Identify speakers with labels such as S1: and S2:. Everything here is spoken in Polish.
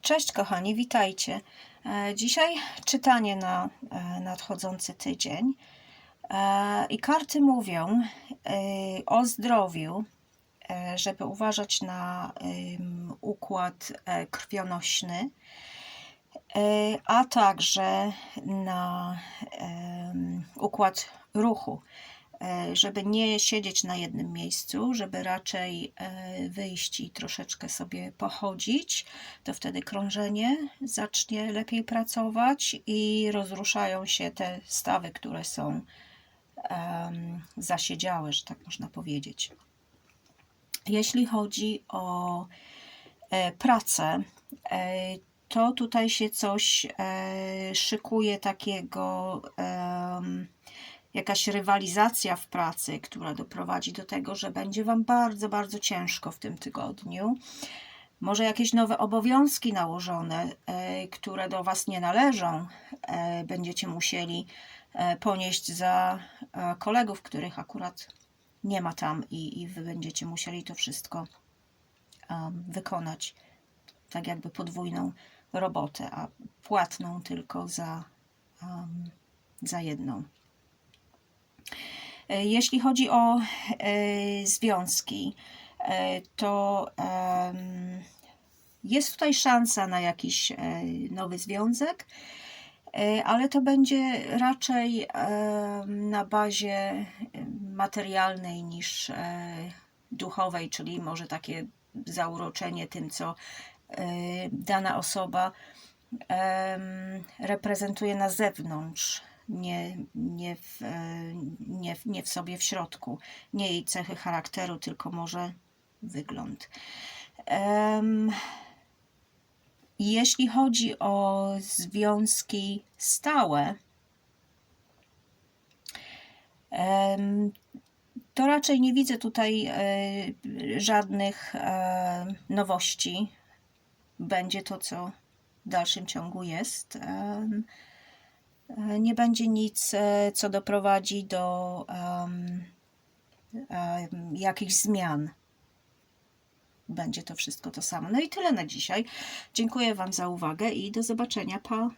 S1: Cześć kochani, witajcie. E, Dzisiaj czytanie na e, nadchodzący tydzień. E, I karty mówią o zdrowiu, żeby uważać na układ krwionośny, a także na układ ruchu żeby nie siedzieć na jednym miejscu, żeby raczej e, wyjść i troszeczkę sobie pochodzić, to wtedy krążenie zacznie lepiej pracować i rozruszają się te stawy, które są em, zasiedziałe, że tak można powiedzieć. Jeśli chodzi o e, pracę, e, to tutaj się coś e, szykuje takiego. em, jakaś rywalizacja w pracy, która doprowadzi do tego, że będzie Wam bardzo, bardzo ciężko w tym tygodniu. Może jakieś nowe obowiązki nałożone, e, które do Was nie należą, e, będziecie musieli e, ponieść za kolegów, których akurat nie ma tam i, i Wy będziecie musieli to wszystko wykonać. Tak jakby podwójną robotę, a płatną tylko za, za jedną. E, Jeśli chodzi o e, związki, e, to jest tutaj szansa na jakiś nowy związek, ale to będzie raczej na bazie materialnej niż duchowej, czyli może takie zauroczenie tym, co dana osoba reprezentuje na zewnątrz, nie, nie, w, e, nie, nie w sobie w środku. Nie jej cechy charakteru, tylko może wygląd. Em, jeśli chodzi o związki stałe, em, to raczej nie widzę tutaj e, żadnych e, nowości. Będzie to, co w dalszym ciągu jest. Nie będzie nic, e, co doprowadzi do em, em, jakichś zmian. Będzie to wszystko to samo. No i tyle na dzisiaj. Dziękuję Wam za uwagę i do zobaczenia. Pa!